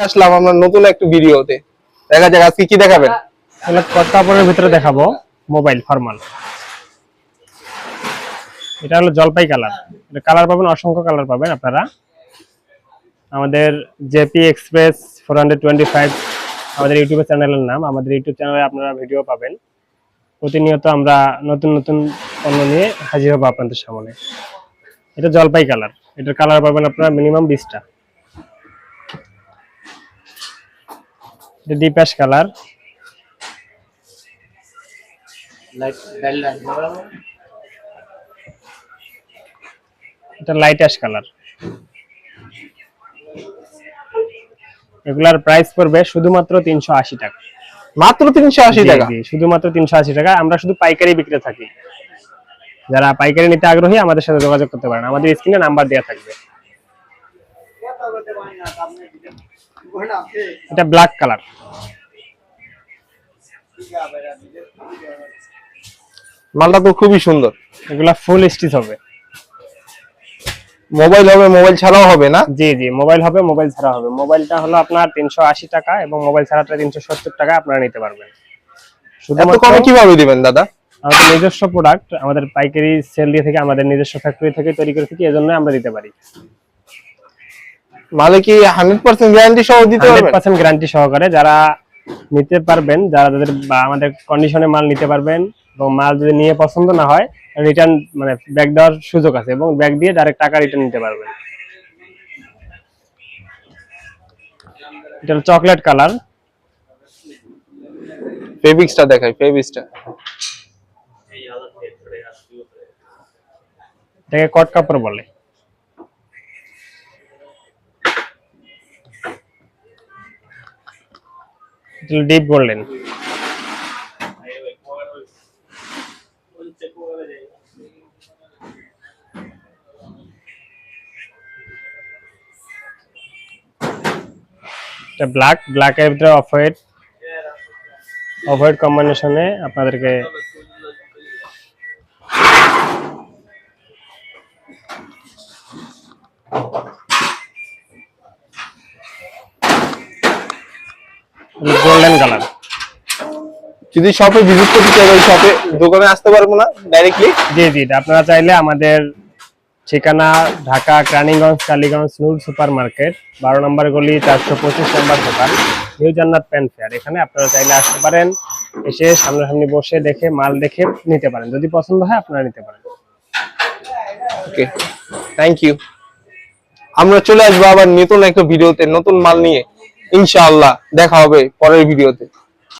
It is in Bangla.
আসলাম আমরা নতুন একটা ভিডিওতে। দেখা যাক আজকে কি দেখাবেন? তাহলে কাপড়ের ভিতরে দেখাবো মোবাইল, ফরমাল। এটা হলো জলপাই কালার। এটা কালার পাবেন, অসংখ্য কালার পাবেন আপনারা। আমাদের জেপি এক্সপ্রেস ফোর আমাদের ইউটিউব চ্যানেলের নাম। আমাদের ইউটিউব চ্যানেলে আপনারা ভিডিও পাবেন। প্রতিনিয়ত আমরা নতুন নতুন পণ্য নিয়ে হাজির হব আপনাদের সামনে। এটা জলপাই কালার। এটার কালার পাবেন আপনারা মিনিমাম বিশটা। এটা ডিপ অ্যাশ কালার এটা লাইট অ্যাশ কালার এগুলার প্রাইস পড়বে শুধুমাত্র তিনশো আশি টাকা। মাত্র তিনশো আশি জি, টাকা? শুধুমাত্র তিনশো আশি টাকা। আমরা শুধু পাইকারি বিক্রি থাকি। যারা পাইকারি নিতে আগ্রহী আমাদের সাথে যোগাযোগ করতে পারেন। আমাদের স্ক্রিনে নাম্বার দেওয়া থাকবে। এটা ব্ল্যাক কালার মালটা তো খুবই সুন্দর। এগুলা ফুল স্টিচ হবে। মোবাইল হবে মোবাইল ছাড়াও হবে না? জি জি মোবাইল হবে মোবাইল ছাড়া হবে। মোবাইলটা হলো আপনার তিনশো আশি টাকা এবং মোবাইল ছাড়াটা তিনশো সত্তর টাকা আপনারা নিতে পারবেন। এত শুধুমাত্র কমে কীভাবে দিবেন দাদা? আমাদের নিজস্ব প্রোডাক্ট আমাদের পাইকারি সেল দিয়ে থেকে আমাদের নিজস্ব ফ্যাক্টরি থেকে তৈরি করে থাকি এজন্য আমরা দিতে পারি। মালে কি হান্ড্রেড পার্সেন্ট গ্যারান্টি সহ দিতে পারবেন? পার্সেন্ট গ্যারান্টি সহকারে যারা নিতে পারবেন যারা আমাদের কন্ডিশনে মাল নিতে পারবেন এবং মাল যদি নিয়ে পছন্দ না হয় রিটার্ন মানে ব্যাগ দেওয়ার সুযোগ আছে এবং ব্যাগ দিয়ে ডাইরেক্ট টাকা রিটার্ন নিতে পারবেন। এটা চকলেট কালার ফেবিক্সটা দেখাই ফেবিক্সটা এটাকে কট কাপড় বলে। ডিপ গোল্ডেন এটা ব্ল্যাক ব্ল্যাক এর ভিতরে অফ হোয়াইট অফ হোয়াইট কম্বিনেশনে আপনাদেরকে গোল্ডেন কালার যদি শপে ভিজিট করতে চাই ওই শপে দোকানে আসতে পারব না ডাইরেক্টলি জি জি আপনারা চাইলে আমাদের ঠিকানা ঢাকা ক্রানিগঞ্জ কালীগঞ্জ নূর সুপার মার্কেট বারো নম্বর গলি চারশো পঁচিশ নম্বর দোকান নিউ জান্নাত প্যান ফেয়ার। এখানে আপনারা চাইলে আসতে পারেন এসে সামনাসামনি বসে দেখে মাল দেখে নিতে পারেন। যদি পছন্দ হয় আপনারা নিতে পারেন। ওকে থ্যাংক ইউ আমরা চলে আসব আবার নতুন একটা ভিডিওতে নতুন মাল নিয়ে। ইনশাআল্লাহ দেখা হবে পরের ভিডিওতে।